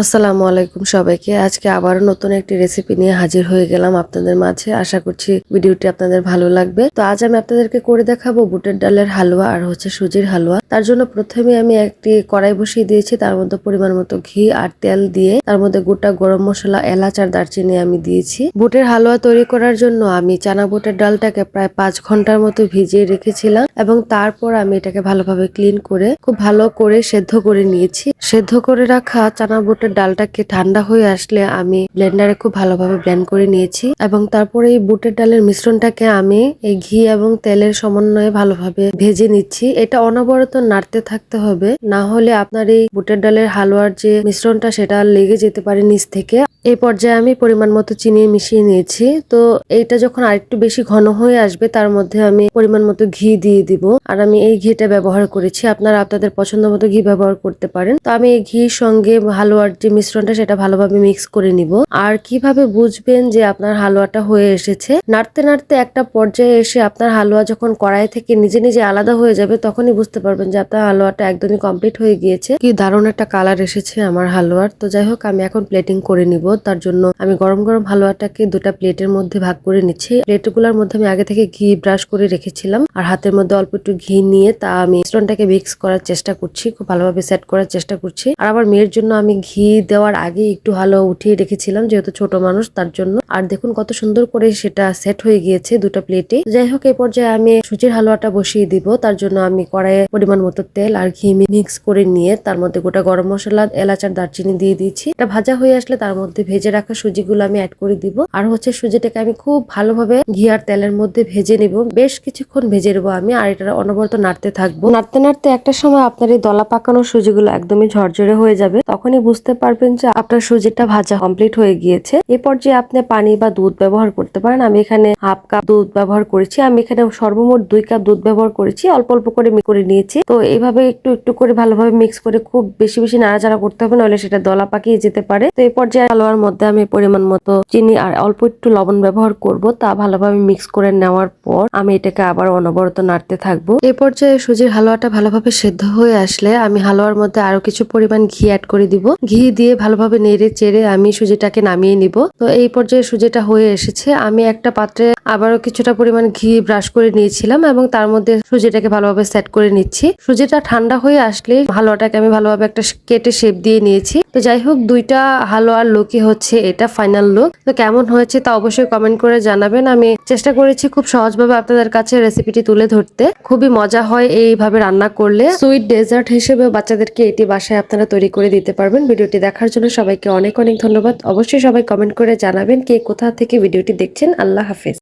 আসসালামু আলাইকুম সবাইকে। আজকে আবারও নতুন একটি রেসিপি নিয়ে হাজির হয়ে গেলাম আপনাদের মাঝে। আশা করছি ভিডিওটি আপনাদের ভালো লাগবে। তো আজ আমি আপনাদেরকে করে দেখাবো বুটের ডালের হালুয়া আর হচ্ছে সুজির হালুয়া। তার জন্য প্রথমে আমি একটি কড়াই বসিয়ে দিয়েছি, তার মধ্যে পরিমাণ মতো ঘি আর তেল দিয়ে। তার মধ্যে গোটা গরম মশলা, এলাচ আর দারচিনি আমি দিয়েছি। বুটের হালুয়া তৈরি করার জন্য আমি চানা বুটের ডালটাকে প্রায় পাঁচ ঘণ্টার মতো ভিজিয়ে রেখেছিলাম এবং তারপর আমি এটাকে ভালোভাবে ক্লিন করে, খুব ভালো করে সেদ্ধ করে নিয়েছি। সেদ্ধ করে রাখা চানা বুটের ডালটাকে ঠান্ডা হয়ে আসলে আমি ব্লেন্ডারে খুব ভালোভাবে ব্লেন্ড করে নিয়েছি এবং তারপরে এই বুটের ডালের মিশ্রণটাকে আমি এই ঘি এবং তেলের সমন্বয়ে ভালোভাবে ভেজে নিচ্ছি। এটা অনবরত নাড়তে থাকতে হবে। না হলে আপনার এই বুটের ডালের হালুয়ার যে মিশ্রণটা, সেটা লেগে যেতে পারে নিচ থেকে। এই পর্যায়ে আমি পরিমাণ মতো চিনি মিশিয়ে নিয়েছি। তো এইটা যখন আরেকটু বেশি ঘন হয়ে আসবে, তার মধ্যে আমি পরিমাণ মতো ঘি দিয়ে দিব। আর আমি এই ঘিটা ব্যবহার করেছি। আপনারা আপনাদের পছন্দ মতো ঘি ব্যবহার করতে পারেন। তো আমি এই ঘির সঙ্গে হালুয়ার যে মিশ্রণটা, সেটা ভালোভাবে মিক্স করে নিব। আর কীভাবে বুঝবেন যে আপনার হালুয়াটা হয়ে এসেছে? নাড়তে নাড়তে একটা পর্যায়ে এসে আপনার হালুয়া যখন কড়াই থেকে নিজে নিজে আলাদা হয়ে যাবে, তখনই বুঝতে পারবেন যে আপনার হালুয়াটা একদমই কমপ্লিট হয়ে গিয়েছে। কি দারুণ একটা কালার এসেছে আমার হালুয়ার। তো যাই হোক, আমি এখন প্লেটিং করে নিব। তার জন্য আমি গরম গরম হালুয়াটাকে দুটা প্লেটের মধ্যে ভাগ করে নিচ্ছি। প্লেটগুলোর মধ্যে আমি আগে থেকে ঘি ব্রাশ করে রেখেছিলাম আর হাতের মধ্যে অল্প একটু ঘি নিয়ে তা আমি মিশ্রণটাকে মিক্স করার চেষ্টা করছি, খুব ভালোভাবে সেট করার চেষ্টা করছি। আর আমার মেয়ের জন্য আমি ঘি দেওয়ার আগে একটু হালুয়া উঠিয়ে রেখেছিলাম, যেহেতু ছোট মানুষ, তার জন্য। আর দেখুন কত সুন্দর করে সেটা সেট হয়ে গিয়েছে দুটো প্লেটে। যাই হোক এই পর্যায়ে আমি সুজির হালুয়াটা বসিয়ে দিব, তার জন্য আমি কড়াইয়ে পরিমাণ মতো তেল আর ঘি মিক্স করে নিয়ে তার মধ্যে গোটা গরম মশলা, এলাচ আর দারচিনি দিয়ে দিয়েছি। এটা ভাজা হয়ে আসলে তার মধ্যে ভেজে রাখা সুজিগুলো আমি অ্যাড করে দিব। আর হচ্ছে সুজিটাকে আমি খুব ভালোভাবে ঘি আর তেলের মধ্যে ভেজে নিব। বেশ কিছুক্ষণ ভেজে নেব আমি, আর এটা অনবরত নাড়তে থাকব। নাড়তে নাড়তে একটা সময় আপনার এই দলা পাকানো সুজিগুলো একদমই ঝরঝরে হয়ে যাবে। তখনই বুঝতে পারবেন যে আপনার সুজিটা ভাজা কমপ্লিট হয়ে গিয়েছে। এই পর্যায়ে আপনি পানি বা দুধ ব্যবহার করতে পারেন। আমি এখানে হাফ কাপ দুধ ব্যবহার করেছি। আমি এখানে সর্বমোট দুই কাপ দুধ ব্যবহার করেছি। অল্প অল্প করে করে নিয়েছি। তো এইভাবে একটু একটু করে ভালোভাবে মিক্স করে খুব বেশি বেশি নাড়াচাড়া করতে হবে, নাহলে সেটা দলা পাকিয়ে যেতে পারে। তো এই পর্যায়ে মধ্যে আমি পরিমাণ মতো চিনি আর অল্প একটু লবণ ব্যবহার করব, তা ভালোভাবে মিক্স করে নেওয়ার পর আমি এটাকে আবার অনবরত নাড়তে থাকব। এই পর্যায়ে সুজির হালুয়াটা ভালোভাবে সেদ্ধ হয়ে আসলে আমি হালুয়ার মধ্যে আরও কিছু পরিমাণ ঘি অ্যাড করে দিব। ঘি দিয়ে ভালোভাবে নেড়ে চেড়ে আমি সুজিটাকে নামিয়ে নিব। তো এই পর্যায়ে সুজিটা হয়ে এসেছে। আমি একটা পাত্রে আবারও কিছুটা পরিমাণ ঘি ব্রাশ করে নিয়েছিলাম এবং তার মধ্যে সুজিটাকে ভালোভাবে সেট করে নিচ্ছি। সুজিটা ঠান্ডা হয়ে আসলে হালুয়াটাকে আমি ভালোভাবে একটা কেটে শেপ দিয়ে নিয়েছি। তো যাই হোক, দুইটা হালুয়ার লুকই হচ্ছে এটা ফাইনাল লুক তো কেমন হয়েছে তা অবশ্যই কমেন্ট করে জানাবেন। আমি চেষ্টা করেছি খুব সহজভাবে আপনাদের কাছে রেসিপিটি তুলে ধরতে। খুবই মজা হয় এইভাবে রান্না করলে। সুইট ডেজার্ট হিসেবে বাচ্চাদেরকে এটি বাসায় আপনারা তৈরি করে দিতে পারবেন। ভিডিওটি দেখার জন্য সবাইকে অনেক অনেক ধন্যবাদ। অবশ্যই সবাই কমেন্ট করে জানাবেন কে কোথা থেকে ভিডিওটি দেখছেন। আল্লাহ হাফেজ।